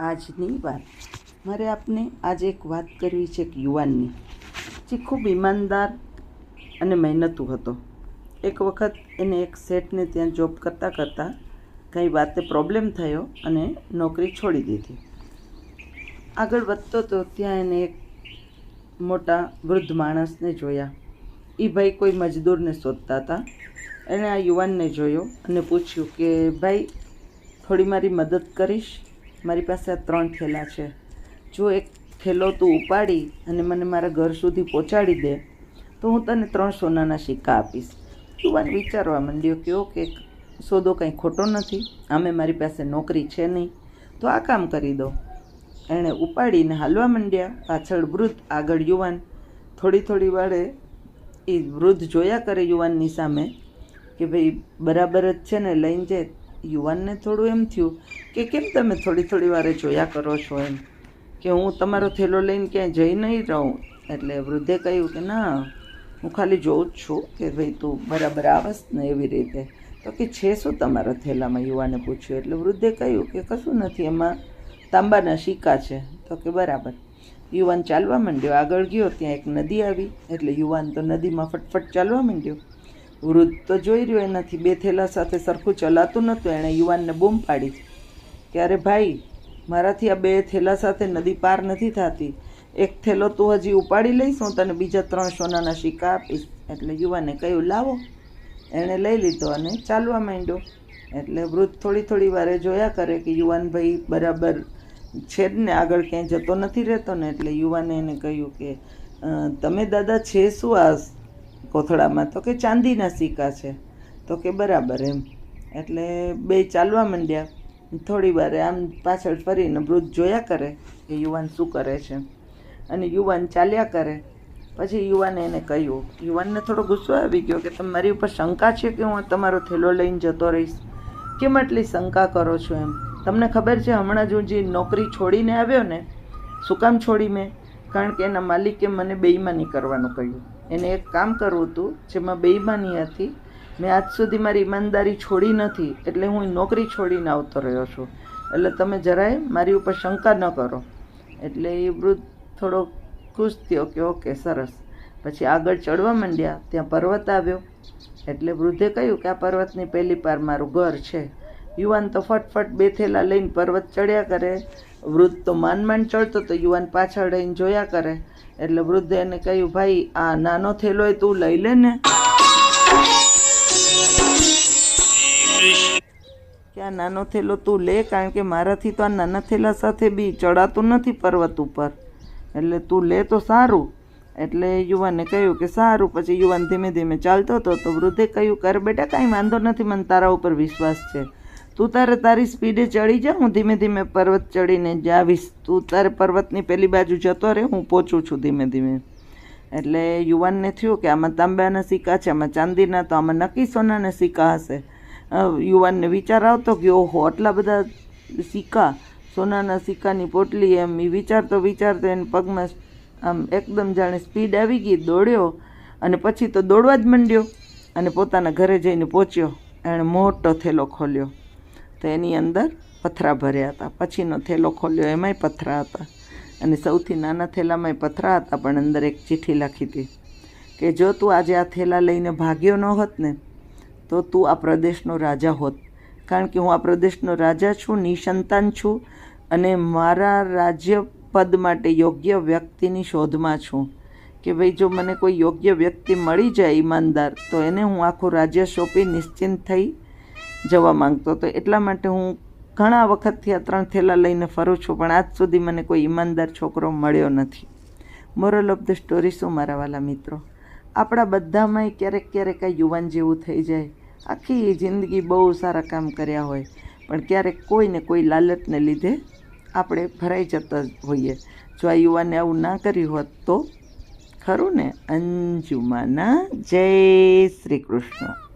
આજની વાત. મારે આપને આજે એક વાત કરવી છે એક યુવાનની, જે ખૂબ ઈમાનદાર અને મહેનતુ હતો. એક વખત એને એક સેટને ત્યાં જોબ કરતાં કરતાં કંઈ વાતે પ્રોબ્લેમ થયો અને નોકરી છોડી દીધી. આગળ વધતો તો ત્યાં એને એક મોટા વૃદ્ધ માણસને જોયા. એ ભાઈ કોઈ મજદૂરને શોધતા હતા. એણે આ યુવાનને જોયો અને પૂછ્યું કે, ભાઈ, થોડી મારી મદદ કરીશ? મારી પાસે આ ત્રણ થેલા છે. જો એક થેલો તું ઉપાડી અને મને મારા ઘર સુધી પહોંચાડી દે, તો હું તને ત્રણ સોનાના સિક્કા આપીશ. યુવાન વિચારવા માંડ્યો કે ઓકે, સોદો કંઈ ખોટો નથી, આમે મારી પાસે નોકરી છે નહીં, તો આ કામ કરી દો. એણે ઉપાડીને હાલવા માંડ્યા, પાછળ વૃદ્ધ આગળ યુવાન. થોડી થોડી વારે એ વૃદ્ધ જોયા કરે યુવાનની સામે કે ભાઈ બરાબર જ છે ને, લઈને જાય યુવાનને થોડું એમ થયું કે કેમ તમે થોડી થોડી વારે જોયા કરો છો એમ? કે હું તમારો થેલો લઈને ક્યાંય જઈ નહીં રહું? એટલે વૃદ્ધે કહ્યું કે ના, હું ખાલી જોઉં જ છું કે ભાઈ તું બરાબર આવસ ને એવી રીતે. તો કે છે શું તમારા થેલામાં? યુવાને પૂછ્યું. એટલે વૃદ્ધે કહ્યું કે કશું નથી, એમાં તાંબાના સિક્કા છે. તો કે બરાબર. યુવાન ચાલવા માંડ્યો. આગળ ગયો, ત્યાં એક નદી આવી. એટલે યુવાન તો નદીમાં ફટફટ ચાલવા માંડ્યો. વૃદ્ધ તો જોઈ રહ્યો એનાથી, બે થેલા સાથે સરખું ચલાતું નહોતું, એણે યુવાનને બૂમ પાડી ત્યારે ભાઈ, મારાથી આ બે થેલા સાથે નદી પાર નથી થતી. એક થેલો તું હજી ઉપાડી લઈશ, હું તને બીજા ત્રણ સોનાના સિક્કા આપીશ. એટલે યુવાને કહ્યું, લાવો. એણે લઈ લીધો અને ચાલવા માંડ્યો. એટલે વૃદ્ધ થોડી થોડી વારે જોયા કરે કે યુવાન ભાઈ બરાબર છે જ ને આગળ ક્યાંય જતો નથી રહેતો ને, એટલે યુવાને એને કહ્યું કે તમે દાદા છે શું આ કોથળામાં. તો કે ચાંદીના સિક્કા છે. તો કે બરાબર એમ. એટલે બે ચાલવા માંડ્યા. થોડી વારે આમ પાછળ ફરીને વૃદ્ધ જોયા કરે કે યુવાન શું કરે છે. અને યુવાન ચાલ્યા કરે. પછી યુવાને એને કહ્યું, યુવાનને થોડો ગુસ્સો આવી ગયો કે તમારી ઉપર શંકા છે કે હું તમારો થેલો લઈને જતો રહીશ? કેમ આટલી શંકા કરો છો એમ? તમને ખબર છે હમણાં જ હું જે નોકરી છોડીને આવ્યો ને, શું કામ છોડી મેં? કારણ કે એના માલિકે મને બેઈમાની કરવાનું કહ્યું. એને એક કામ કરવું હતું, જેમાં બેઈમાની હતી. મેં આજ સુધી મારી ઈમાનદારી છોડી નથી, એટલે હું નોકરી છોડીને આવતો રહ્યો છું. એટલે તમે જરાય મારી ઉપર શંકા ન કરો. એટલે એ વૃદ્ધ થોડો ખુશ થયો કે ઓકે, સરસ. પછી આગળ ચડવા માંડ્યા, ત્યાં પર્વત આવ્યો. એટલે વૃદ્ધે કહ્યું કે આ પર્વતની પહેલી પાર મારું ઘર છે. યુવાન તો ફટફટ બે થેલા લઈને પર્વત ચડ્યા કરે. વૃદ્ધ તો માંડ ચડતો તો યુવાન પાછળ રહીને જોયા કરે. એટલે વૃદ્ધે એને કહ્યું, ભાઈ, આ નાનો થેલો તું લઈ લે ને. કે આ નાનો થેલો તું લે, કારણ કે મારાથી તો આ નાના થેલા સાથે બી ચડાતું નથી પર્વત ઉપર. એટલે તું લે તો સારું. એટલે યુવાને કહ્યું કે સારું, પછી યુવાન ધીમે ધીમે ચાલતો હતો તો વૃદ્ધે કહ્યું, કર બેટા, કાંઈ વાંધો નથી, મને તારા ઉપર વિશ્વાસ છે. તું તારે તારી સ્પીડે ચડી જા, હું ધીમે ધીમે પર્વત ચડીને જાવીશ. તું તારે પર્વતની પેલી બાજુ જતો રહે, હું પહોંચું છું ધીમે ધીમે. એટલે યુવાનને થયું કે આમાં તાંબાના સિક્કા છે, આમાં ચાંદીના, તો આમાં નક્કી સોનાના સિક્કા હશે. યુવાનને વિચાર આવતો કે ઓહો, આટલા બધા સિક્કા, સોનાના સિક્કાની પોટલી એમ એ વિચારતો વિચારતો એને પગમાં આમ એકદમ જાણે સ્પીડ આવી ગઈ, દોડ્યો અને પછી તો દોડવા જ માંડ્યો અને પોતાના ઘરે જઈને પહોંચ્યો એણે મોટો થેલો ખોલ્યો. તો એની અંદર પથરા ભર્યા હતા. પછીનો થેલો ખોલ્યો, એમાંય પથરા હતા. અને સૌથી નાના થેલામાંય પથરા હતા, પણ અંદર એક ચિઠ્ઠી લખી હતી કે, જો તું આજે આ થેલા લઈને ભાગ્યો ન હોત ને, તો તું આ પ્રદેશનો રાજા હોત. કારણ કે હું આ પ્રદેશનો રાજા છું, નિસંતાન છું અને મારા રાજ્ય પદ માટે યોગ્ય વ્યક્તિની શોધમાં છું. કે ભાઈ, જો મને કોઈ યોગ્ય વ્યક્તિ મળી જાય ઈમાનદાર, તો એને હું આખું રાજ્ય સોંપી નિશ્ચિંત થઈ જવા માંગતો હતો. એટલા માટે હું ઘણા વખતથી આ ત્રણ થેલા લઈને ફરું છું, પણ આજ સુધી મને કોઈ ઈમાનદાર છોકરો મળ્યો નથી. મોરલ ઓફ ધ સ્ટોરી શું, મારા વાલા મિત્રો? આપણા બધામાંય ક્યારેક ક્યારેક આ યુવાન જેવું થઈ જાય. આખી જિંદગી બહુ સારા કામ કર્યા હોય, પણ ક્યારેક કોઈને કોઈ લાલચને લીધે આપણે ભરાઈ જતા હોઈએ. જો આ યુવાને આવું ના કર્યું હોત તો ખરું ને? અંજુમાના જય શ્રી કૃષ્ણ.